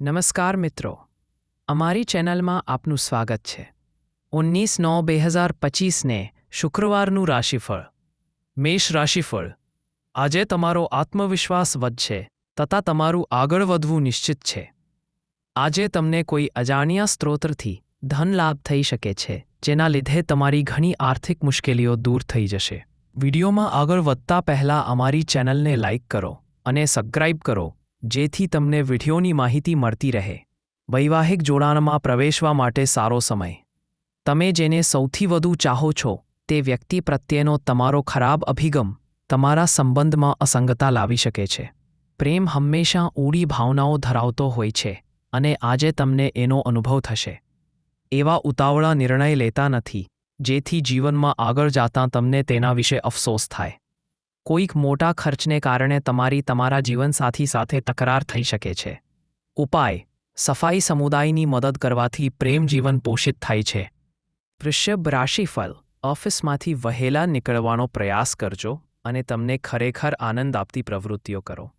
નમસ્કાર મિત્રો. અમારી ચેનલમાં આપનું સ્વાગત છે. ઓગણીસ નવ બે હજાર પચીસને શુક્રવારનું રાશિફળ. મેષ રાશિફળ. આજે તમારો આત્મવિશ્વાસ વધશે તથા તમારું આગળ વધવું નિશ્ચિત છે. આજે તમને કોઈ અજાણ્યા સ્ત્રોતથી ધન લાભ થઈ શકે છે, જેના લીધે તમારી ઘણી આર્થિક મુશ્કેલીઓ દૂર થઈ જશે. વિડીયોમાં આગળ વધતા પહેલાં અમારી ચેનલને લાઇક કરો અને સબસ્ક્રાઇબ કરો. જેથી તમને વિડીયોની માહિતી મળતી રહે. વૈવાહિક જોડાણમાં પ્રવેશવા માટે સારો સમય. તમે જેને સૌથી વધુ ચાહો છો, તે વ્યક્તિ પ્રત્યેનો તમારો ખરાબ અભિગમ, તમારા સંબંધમાં અસંગતા લાવી શકે છે. પ્રેમ હંમેશા ઊડી ભાવનાઓ ધરાવતો હોય છે, અને આજે તમને એનો અનુભવ થશે. એવા ઉતાવળા નિર્ણય લેતા નથી, જેથી જીવનમાં આગળ જાતાં તમને તેના વિશે અફસોસ થાય. કોઈક મોટા ખર્ચને કારણે તમારી તમારા જીવનસાથી સાથે તકરાર થઈ શકે છે. ઉપાય, સફાઈ સમુદાયની મદદ કરવાથી પ્રેમ જીવન પોષિત થાય છે. વૃષભ રાશિફળ, ઓફિસમાંથી વહેલા નીકળવાનો પ્રયાસ કરજો અને તમને ખરેખર આનંદ આપતી પ્રવૃત્તિઓ કરો.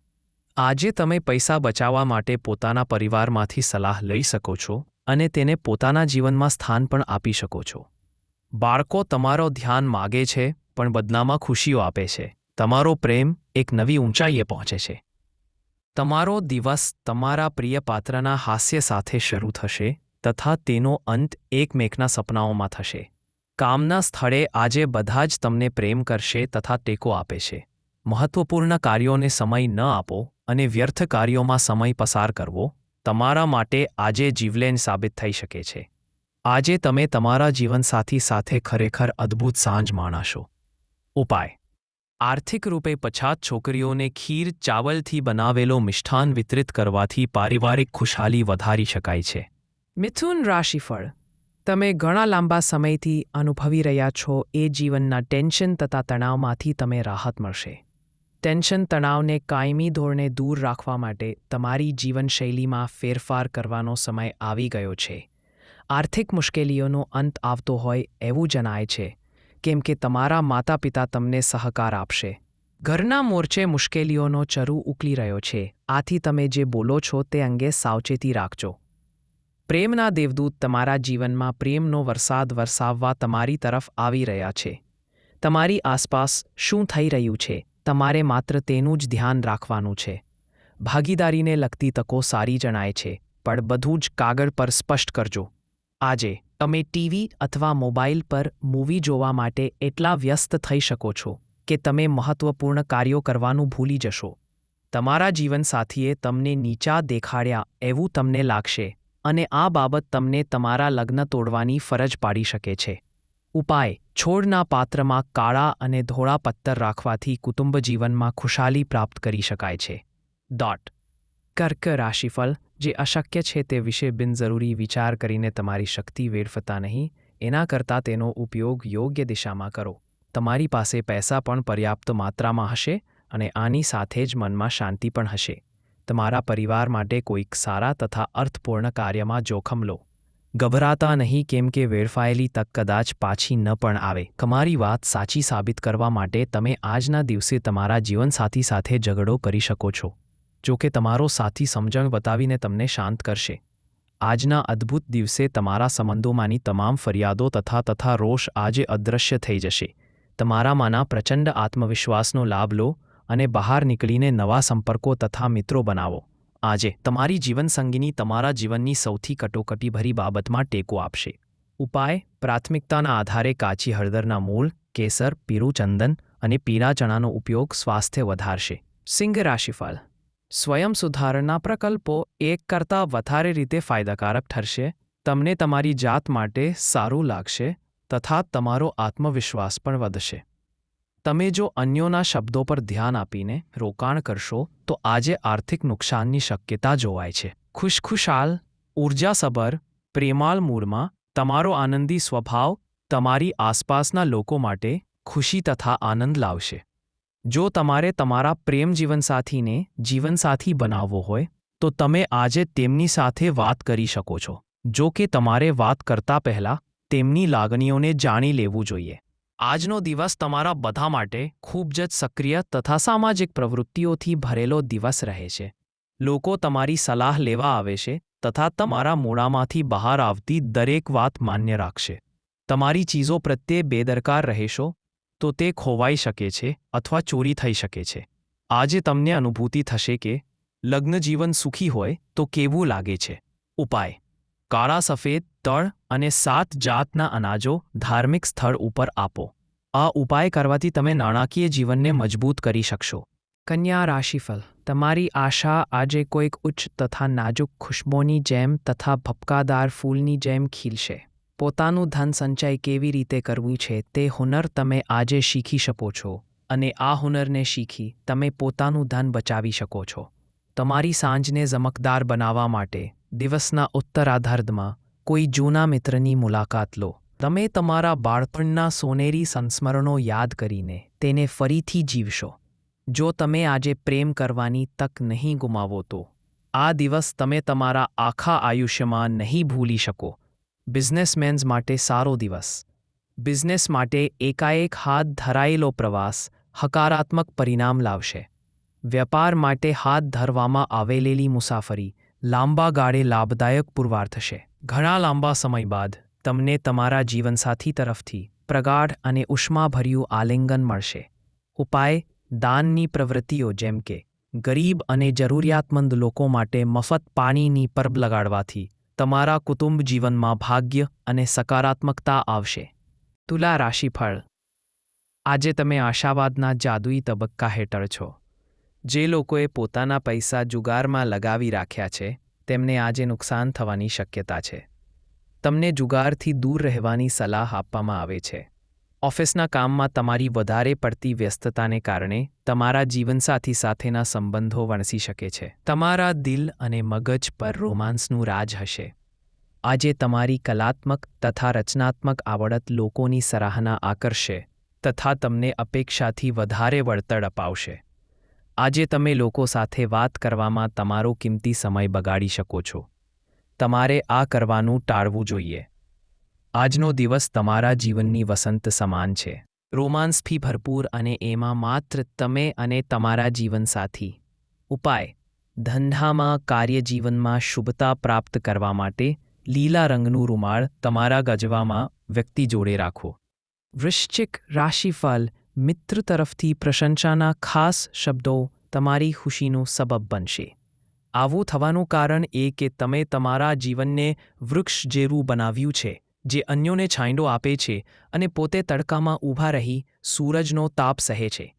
આજે તમે પૈસા બચાવવા માટે પોતાના પરિવારમાંથી સલાહ લઈ શકો છો અને તેને પોતાના જીવનમાં સ્થાન પણ આપી શકો છો. બાળકો તમારો ધ્યાન માગે છે, પણ બદલામાં ખુશીઓ આપે છે. તમારો પ્રેમ એક નવી ઊંચાઈએ પહોંચે છે. તમારો દિવસ તમારા પ્રિય પાત્રના હાસ્ય સાથે શરૂ થશે તથા તેનો અંત એકમેકના સપનાઓમાં થશે. કામના સ્થળે આજે બધા જ તમને પ્રેમ કરશે તથા ટેકો આપે છે. મહત્વપૂર્ણ કાર્યોને સમય ન આપો અને વ્યર્થ કાર્યોમાં સમય પસાર કરવો તમારા માટે આજે જીવલેન સાબિત થઈ શકે છે. આજે તમે તમારા જીવનસાથી સાથે ખરેખર અદ્ભુત સાંજ માણશો. ઉપાય. આર્થિક રૂપે પછાત છોકરીઓને ખીર ચાવલથી બનાવેલો મિષ્ઠાન વિતરિત કરવાથી પારિવારિક ખુશહાલી વધારી શકાય છે. મિથુન રાશિફળ. તમે ઘણા લાંબા સમયથી અનુભવી રહ્યા છો એ જીવનના ટેન્શન તથા તણાવમાંથી તમે રાહત મળશે. ટેન્શન તણાવને કાયમી ધોરણે દૂર રાખવા માટે તમારી જીવનશૈલીમાં ફેરફાર કરવાનો સમય આવી ગયો છે. આર્થિક મુશ્કેલીઓનો અંત આવતો હોય એવું જણાય છે. કેમ કે તમારા માતા પિતા તમને સહકાર આપશે. ઘરના મોરચે મુશ્કેલીઓનો ચરુ ઉકલી રહ્યો છે. આથી તમે જે બોલો છો તે અંગે સાવચેતી રાખજો. પ્રેમના દેવદૂત તમારા જીવનમાં પ્રેમનો વરસાદ વરસાવવા તમારી તરફ આવી રહ્યા છે. તમારી આસપાસ શું થઈ રહ્યું છે? તમારે માત્ર તેનું જ ધ્યાન રાખવાનું છે. ભાગીદારીને લગતી તકો સારી જણાય છે, પણ બધું જ કાગળ પર સ્પષ્ટ કરજો. આજે તમે ટીવી અથવા મોબાઈલ પર મૂવી જોવા માટે એટલા વ્યસ્ત થઈ શકો છો કે તમે મહત્વપૂર્ણ કાર્યો કરવાનું ભૂલી જશો. તમારા જીવનસાથીએ તમને નીચા દેખાડ્યા એવું તમને લાગશે અને આ બાબત તમને તમારા લગ્ન તોડવાની ફરજ પાડી શકે છે. ઉપાય, છોડના પાત્રમાં કાળા અને ધોળા પત્તર રાખવાથી કુટુંબ જીવનમાં ખુશાલી પ્રાપ્ત કરી શકાય છે. ડોટ કર્ક રાશિફળ, જે અશક્ય છે તે વિશે બિનજરૂરી વિચાર કરીને તમારી શક્તિ વેડફતા નહીં, એના કરતાં તેનો ઉપયોગ યોગ્ય દિશામાં કરો. તમારી પાસે પૈસા પણ પર્યાપ્ત માત્રામાં હશે અને આની સાથે જ મનમાં શાંતિ પણ હશે. તમારા પરિવાર માટે કોઈક સારા તથા અર્થપૂર્ણ કાર્યમાં જોખમ લો. ગભરાતા નહીં કેમ કે વેડફાયેલી તક કદાચ પાછી ન પણ આવે. તમારી વાત સાચી સાબિત કરવા માટે તમે આજના દિવસે તમારા જીવનસાથી સાથે ઝઘડો કરી શકો છો. જો કે તમારો સાથી સમજણ બતાવીને તમને શાંત કરશે. આજના અદ્ભુત દિવસે તમારા સંબંધોમાંની તમામ ફરિયાદો તથા તથા રોષ આજે અદૃશ્ય થઈ જશે. તમારામાંના પ્રચંડ આત્મવિશ્વાસનો લાભ લો અને બહાર નીકળીને નવા સંપર્કો તથા મિત્રો બનાવો. આજે તમારી જીવનસંગીની તમારા જીવનની સૌથી કટોકટીભરી બાબતમાં ટેકો આપશે. ઉપાય, પ્રાથમિકતાના આધારે કાચી હળદરના મૂળ, કેસર પીરું ચંદન અને પીળા ચણાનો ઉપયોગ સ્વાસ્થ્ય વધારશે. સિંહ રાશિફળ સ્વયં સુધારણા પ્રકલ્પો એક કરતાં વધારે રીતે ફાયદાકારક ઠરશે, તમને તમારી જાત માટે સારું લાગશે તથા તમારો આત્મવિશ્વાસ પણ વધશે. તમે જો અન્યોના શબ્દો પર ધ્યાન આપીને રોકાણ કરશો, તો આજે આર્થિક નુકસાનની શક્યતા જોવાય છે. ખુશખુશાલ, ઉર્જાસભર, પ્રેમાળ મૂળમાં તમારો આનંદી સ્વભાવ તમારી આસપાસના લોકો માટે ખુશી તથા આનંદ લાવશે. જો તમારે તમારા પ્રેમ જીવનસાથીને જીવનસાથી બનાવવો હોય, તો તમે આજે તેમની સાથે વાત કરી શકો છો. જો કે તમારે વાત કરતા પહેલા તેમની લાગણીઓને જાણી લેવું જોઈએ. આજનો દિવસ તમારા બધા માટે ખૂબ જ સક્રિય તથા સામાજિક પ્રવૃત્તિઓથી ભરેલો દિવસ રહે છે. લોકો તમારી સલાહ લેવા આવે છે તથા તમારા મોડામાંથી બહાર આવતી દરેક વાત માન્ય રાખશે. તમારી ચીજો પ્રત્યે બેદરકાર રહેશો તો તે ખોવાઈ શકે છે અથવા ચોરી થઈ શકે છે. આજે તમને અનુભૂતિ થશે કે લગ્ન જીવન સુખી હોય તો કેવું લાગે છે? ઉપાય. કાળા સફેદ, તળ અને સાત જાતના અનાજો ધાર્મિક સ્થળ ઉપર આપો. આ ઉપાય કરવાથી તમે નાણાકીય જીવનને મજબૂત કરી શકશો. કન્યા રાશિફલ તમારી આશા આજે કોઈક ઉચ્ચ તથા નાજુક ખુશ્બોની જેમ તથા ભપકાદાર ફૂલની જેમ ખીલશે. પોતાનું ધન સંચય કેવી રીતે કરવું છે તે હુનર તમે આજે શીખી શકો છો અને આ હુનરને શીખી તમે પોતાનું ધન બચાવી શકો છો. તમારી સાંજને ઝમકદાર બનાવવા માટે દિવસના ઉત્તરાધાર્ધમાં કોઈ જૂના મિત્રની મુલાકાત લો. તમે તમારા બાળપણના સોનેરી સંસ્મરણો યાદ કરીને તેને ફરીથી જીવશો. જો તમે આજે પ્રેમ કરવાની તક નહીં ગુમાવો તો આ દિવસ તમે તમારા આખા આયુષ્યમાં નહીં ભૂલી શકો. બિઝનેસમેન્સ માટે સારો દિવસ. બિઝનેસ માટે એકાએક હાથ ધરાયેલો પ્રવાસ હકારાત્મક પરિણામ લાવશે. વેપાર માટે હાથ ધરવામાં આવેલેલી મુસાફરી લાંબા ગાળે લાભદાયક પુરવાર થશે. ઘણા લાંબા સમય બાદ તમને તમારા જીવનસાથી તરફથી પ્રગાઢ અને ઉષ્માભર્યું આલિંગન મળશે. ઉપાય, દાનની પ્રવૃત્તિઓ જેમ કે ગરીબ અને જરૂરિયાતમંદ લોકો માટે મફત પાણીની પરબ લગાડવાથી તમારા કુટુંબ જીવનમાં ભાગ્ય અને સકારાત્મકતા આવશે. તુલા રાશિફળ. આજે તમે આશાવાદના જાદુઈ તબક્કા હેઠળ છો. જે લોકોએ પોતાના પૈસા જુગારમાં લગાવી રાખ્યા છે, તેમને આજે નુકસાન થવાની શક્યતા છે. તમને જુગારથી દૂર રહેવાની સલાહ આપવામાં આવે છે. ઓફિસના કામમાં તમારી વધારે પડતી વ્યસ્તતાને કારણે તમારા જીવનસાથી સાથેના સંબંધો વણસી શકે છે. તમારા દિલ અને મગજ પર રોમાન્સનું રાજ હશે. આજે તમારી કલાત્મક તથા રચનાત્મક આવડત લોકોની સરાહના આકર્ષે તથા તમને અપેક્ષાથી વધારે વળતર અપાવશે. આજે તમે લોકો સાથે વાત કરવામાં તમારો કિંમતી સમય બગાડી શકો છો. તમારે આ કરવાનું ટાળવું જોઈએ. આજનો દિવસ તમારા જીવનની વસંત સમાન છે. રોમાન્સથી ભરપૂર અને એમાં માત્ર તમે અને તમારા જીવનસાથી ઉપાય, ધંધામાં કાર્યજીવનમાં શુભતા પ્રાપ્ત કરવા માટે લીલા રંગનું રૂમાળ તમારા ગજવામાં વ્યક્તિ જોડે રાખો. વૃશ્ચિક રાશિફળ, મિત્ર તરફથી પ્રશંસાના ખાસ શબ્દો તમારી ખુશીનો સબબ બનશે. આવું થવાનું કારણ એ કે તમે તમારા જીવનને વૃક્ષ જેવું બનાવ્યું છે. જે અન્યોને છાંયડો આપે છે અને પોતે તડકામાં ઊભા રહી સૂરજનો તાપ સહે છે.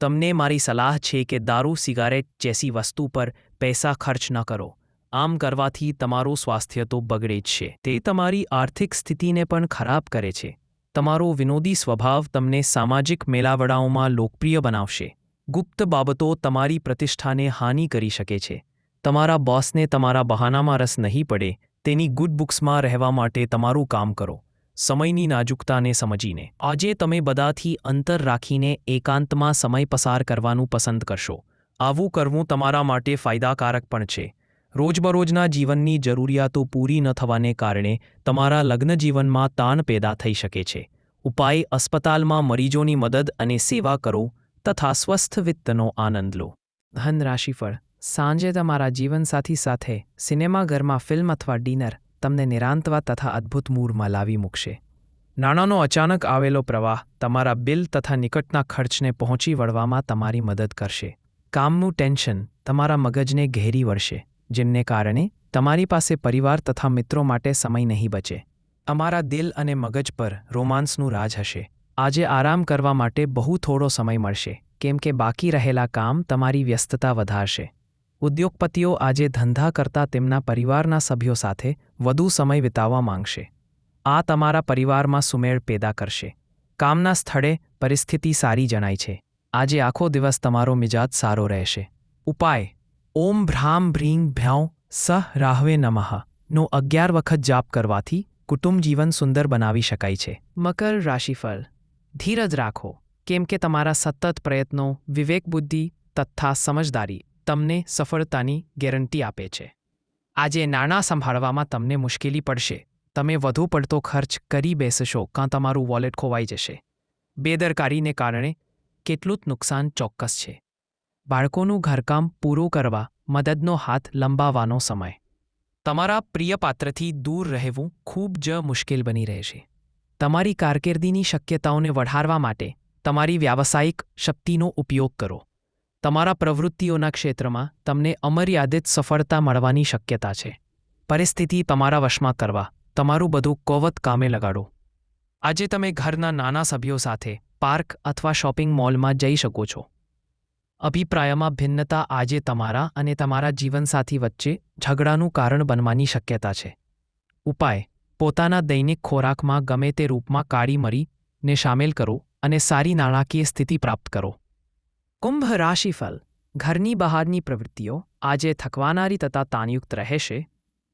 તમને મારી સલાહ છે કે દારૂ, સિગારેટ જેસી વસ્તુ પર પૈસા ખર્ચ ન કરો. આમ કરવાથી તમારું સ્વાસ્થ્ય તો બગડે જ છે. તે તમારી આર્થિક સ્થિતિને પણ ખરાબ કરે છે. તમારો વિનોદી સ્વભાવ તમને સામાજિક મેળાવડાઓમાં લોકપ્રિય બનાવશે. ગુપ્ત બાબતો તમારી પ્રતિષ્ઠાને હાનિ કરી શકે છે. તમારા બોસને તમારા બહાનામાં રસ નહીં પડે તેની ગુડ બુક્સમાં રહેવા માટે તમારું કામ કરો. સમયની નાજુકતાને સમજીને. આજે તમે બધાથી અંતર રાખીને એકાંતમાં સમય પસાર કરવાનું પસંદ કરશો. આવું કરવું તમારા માટે ફાયદાકારક પણ છે. રોજબરોજના જીવનની જરૂરિયાતો પૂરી ન થવાને કારણે તમારા લગ્ન જીવનમાં તાણ પેદા થઈ શકે છે. ઉપાય અસ્પતાલમાં મરીજોની મદદ અને સેવા કરો તથા સ્વસ્થ વિત્તનો આનંદ લો. ધન રાશિફળ સાંજે તમારા જીવનસાથી સાથે સિનેમાઘરમાં ફિલ્મ અથવા ડિનર તમને નિરાંતવા તથા અદ્ભુત મૂડમાં લાવી મૂકશે. નાણાંનો અચાનક આવેલો પ્રવાહ તમારા બિલ તથા નિકટના ખર્ચને પહોંચી વળવામાં તમારી મદદ કરશે. કામનું ટેન્શન તમારા મગજને ઘેરી વળશે, જેમને કારણે તમારી પાસે પરિવાર તથા મિત્રો માટે સમય નહીં બચે. અમારા દિલ અને મગજ પર રોમાન્સનું રાજ હશે. આજે આરામ કરવા માટે બહુ થોડો સમય મળશે, કેમ કે બાકી રહેલા કામ તમારી વ્યસ્તતા વધારશે. ઉદ્યોગપતિઓ આજે ધંધા કરતા તેમના પરિવારના સભ્યો સાથે વધુ સમય વિતાવવા માંગશે. આ તમારા પરિવારમાં સુમેળ પેદા કરશે. કામના સ્થળે પરિસ્થિતિ સારી જણાય છે. આજે આખો દિવસ તમારો મિજાજ સારો રહેશે. ઉપાય. ઓમ ભ્રામ ભ્રીં ભ્યાઉ સહ રાહવે નમઃ. નો અગિયાર વખત જાપ કરવાથી કુટુંબ જીવન સુંદર બનાવી શકાય છે. મકર રાશિફળ. ધીરજ રાખો. કેમ કે તમારા સતત પ્રયત્નો, વિવેક બુદ્ધિ, તથા સમજદારી તમને સફળતાની ગેરંટી આપે છે. આજે નાણાં સંભાળવામાં તમને મુશ્કેલી પડશે. તમે વધુ પડતો ખર્ચ કરી બેસશો કાં તમારું વોલેટ ખોવાઈ જશે. બેદરકારીને કારણે કેટલું જ નુકસાન ચોક્કસ છે. બાળકોનું ઘરકામ પૂરું કરવા મદદનો હાથ લંબાવવાનો સમય. તમારા પ્રિય પાત્રથી દૂર રહેવું ખૂબ જ મુશ્કેલ બની રહેશે તમારી કારકિર્દીની શક્યતાઓને વધારવા માટે તમારી વ્યાવસાયિક શક્તિનો ઉપયોગ કરો. તમારા પ્રવૃત્તિઓના ક્ષેત્રમાં તમને અમર્યાદિત સફળતા મળવાની શક્યતા છે. પરિસ્થિતિ તમારા વશમાં કરવા, તમારું બધું કોવત કામે લગાડો. આજે તમે ઘરના નાના સભ્યો સાથે પાર્ક અથવા શોપિંગ મોલમાં જઈ શકો છો. અભિપ્રાયમાં ભિન્નતા આજે તમારા અને તમારા જીવનસાથી વચ્ચે ઝઘડાનું કારણ બનવાની શક્યતા છે. ઉપાય, પોતાના દૈનિક ખોરાકમાં ગમે તે રૂપમાં કાળી મરીને સામેલ કરો અને સારી નાણાકીય સ્થિતિ પ્રાપ્ત કરો. કુંભ રાશિફળ ઘરની બહારની પ્રવૃત્તિઓ, આજે થકવાનારી તથા તાનયુક્ત રહેશે,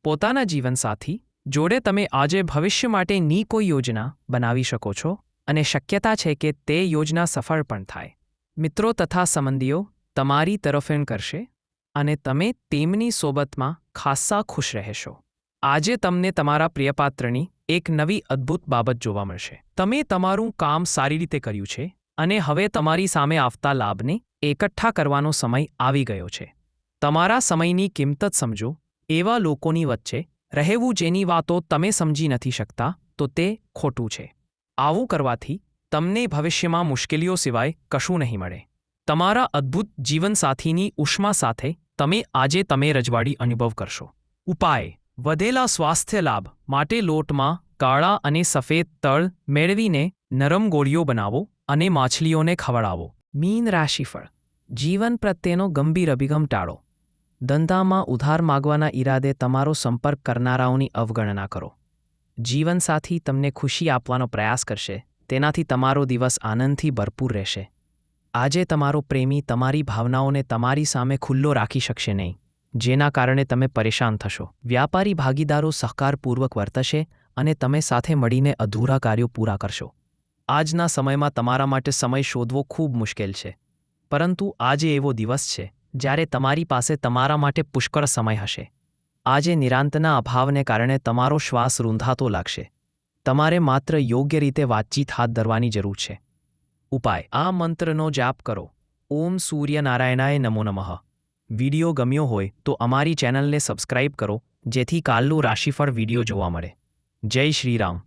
પોતાના જીવનસાથી, જોડે તમે આજે ભવિષ્ય માટેની કોઈ યોજના બનાવી શકો છો, અને શક્યતા છે કે તે યોજના સફળ પણ થાય. મિત્રો તથા સંબંધીઓ, તમારી તરફેણ કરશે, અને તમે તેમની સોબતમાં ખાસ્સા ખુશ રહેશો. આજે તમને તમારા પ્રિયપાત્રની એક નવી અદ્ભુત બાબત જોવા મળશે. તમે તમારું કામ સારી રીતે કર્યું છે અને હવે તમારી સામે આવતા લાભને એકઠા કરવાનો સમય આવી ગયો છે. તમારા સમયની કિંમત જ સમજો, એવા લોકોની વચ્ચે રહેવું જેની વાતો તમે સમજી નથી શકતા, તો તે ખોટું છે. આવું કરવાથી તમને ભવિષ્યમાં મુશ્કેલીઓ સિવાય કશું નહીં મળે. તમારા અદ્ભુત જીવનસાથીની ઉષ્મા સાથે તમે આજે તમે રજવાડી અનુભવ કરશો. ઉપાય, વધેલા સ્વાસ્થ્ય લાભ માટે લોટમાં કાળા અને સફેદ તળ મેળવીને નરમ ગોળીઓ બનાવો અને માછલીઓને ખવડાવો. મીન રાશિફળ જીવન પ્રત્યેનો ગંભીર અભિગમ ટાળો. ધંધામાં ઉધાર માગવાના ઈરાદે તમારો સંપર્ક કરનારાઓની અવગણના કરો. જીવનસાથી તમને ખુશી આપવાનો પ્રયાસ કરશે. તેનાથી તમારો દિવસ આનંદથી ભરપૂર રહેશે. આજે તમારો પ્રેમી તમારી ભાવનાઓને તમારી સામે ખુલ્લો રાખી શકશે નહીં. જેના કારણે તમે પરેશાન થશો. વ્યાપારી ભાગીદારો સહકારપૂર્વક વર્તશે અને તમે સાથે મળીને અધૂરા કાર્યો પૂરા કરશો. આજના સમયમાં તમારા માટે સમય શોધવો ખૂબ મુશ્કેલ છે. પરંતુ આજે એવો દિવસ છે, જ્યારે તમારી પાસે તમારા માટે પુષ્કળ સમય હશે. આજે નિરાંતના અભાવને કારણે તમારો શ્વાસ રૂંધાતો લાગશે. તમારે માત્ર યોગ્ય રીતે વાતચીત હાથ ધરવાની જરૂર છે. ઉપાય, આ મંત્રનો જાપ કરો. ઓમ સૂર્યનારાયણાય નમો નમઃ. વિડિયો ગમ્યો હોય તો અમારી ચેનલને સબસ્ક્રાઇબ કરો, જેથી કાલનું રાશિફળ વીડિયો જોવા મળે. જય શ્રીરામ